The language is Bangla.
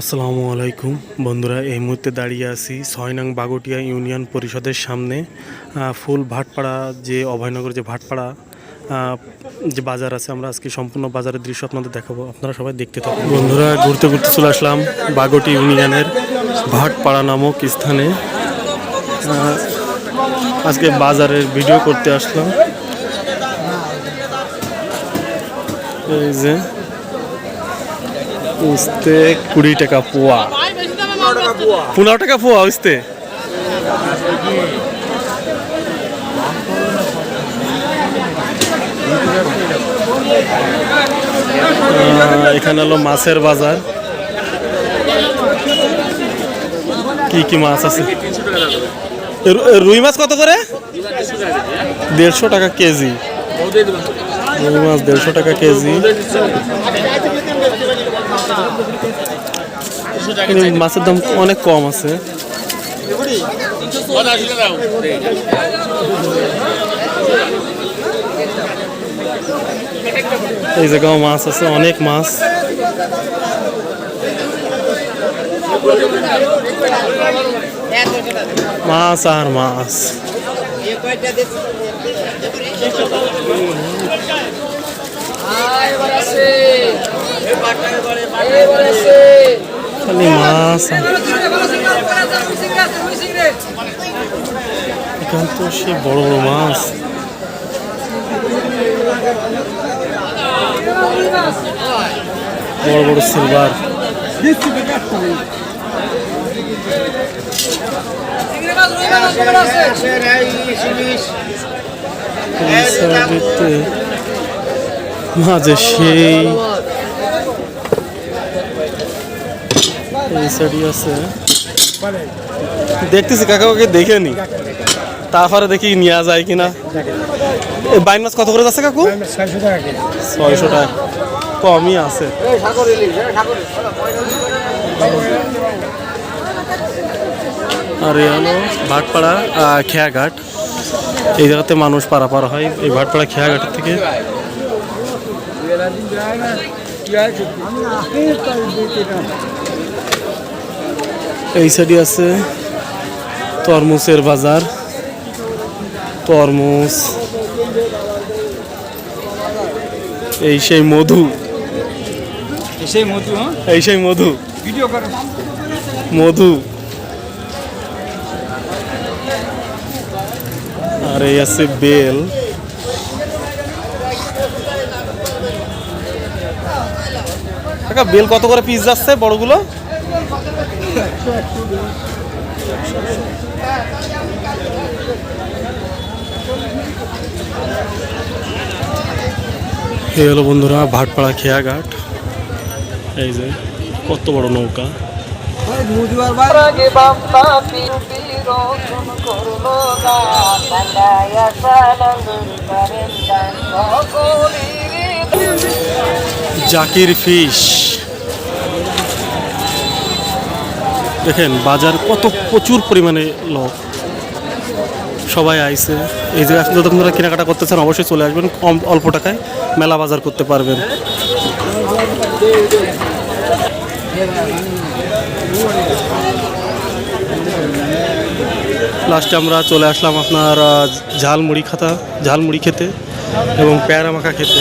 আসসালামু আলাইকুম। বন্ধুরা, এই মুহূর্তে দাঁড়িয়ে আছি ছয় বাগটিয়া ইউনিয়ন পরিষদের সামনে। ফুল ভাটপাড়া যে অভয়নগর যে ভাটপাড়া যে বাজার আছে, আমরা আজকে সম্পূর্ণ বাজারের দৃশ্য আপনাদের দেখাবো। আপনারা সবাই দেখতে থাকুন। বন্ধুরা, ঘুরতে ঘুরতে চলে আসলাম বাগটি ইউনিয়নের ভাটপাড়া নামক স্থানে। আজকে বাজারের ভিডিও করতে আসলাম। এই যে উস্তে কুড়ি টাকা পোয়া। পনেরো টাকা পোয়া উস্তে। এখানে হলো মাছের বাজার। কি কি মাছ আছে? রুই মাছ কত করে? দেড়শো টাকা কেজি। রুই মাছ দেড়শো টাকা কেজি। মাছের দাম অনেক কম আছে। এই জায়গাও মাছ আছে অনেক মাছ। মাছ আর মাছ। খালি মাছ এখান তো সে বড় বড় মাছ। বড় বড় সিলভার মাঝে সেই এই সাইডই আছে। দেখতেছি কাকা কাকে দেখে নি। তারপরে দেখি নেওয়া যায় কিনা। এই বাইন মাছ কত করে যাচ্ছে কাকু? ছয়শো টাকা কমই আছে। আর ভাটপাড়া খেয়াঘাট। এই জায়গাতে মানুষ পারাপার হয়। এই ভাটপাড়া খেয়াঘাটের থেকে। এই সাইডে আছে তরমুজের বাজার। তরমুজ। এই সেই মধু। সেই মধু হ্যাঁ? এই সেই মধু। ভিডিও করো। মধু। আর এই আছে বেল। বেল কত করে পিস যাচ্ছে বড়গুলো? এই হলো বন্ধুরা ভাটপাড়া খেয়াঘাট। এই যে কত বড় নৌকা। জাকির বাম্পা দেখেন বাজার কত প্রচুর পরিমাণে লোক। সবাই আইছে। এই আসলে যদি আপনারা কেনাকাটা করতে চান অবশ্যই চলে আসবেন। কম অল্প টাকায় মেলা বাজার করতে পারবেন। লাস্টে আমরা চলে আসলাম আপনার আহ, ঝাল মুড়ি খাতা ঝাল মুড়ি খেতে এবং পেয়ারা মাখা খেতে।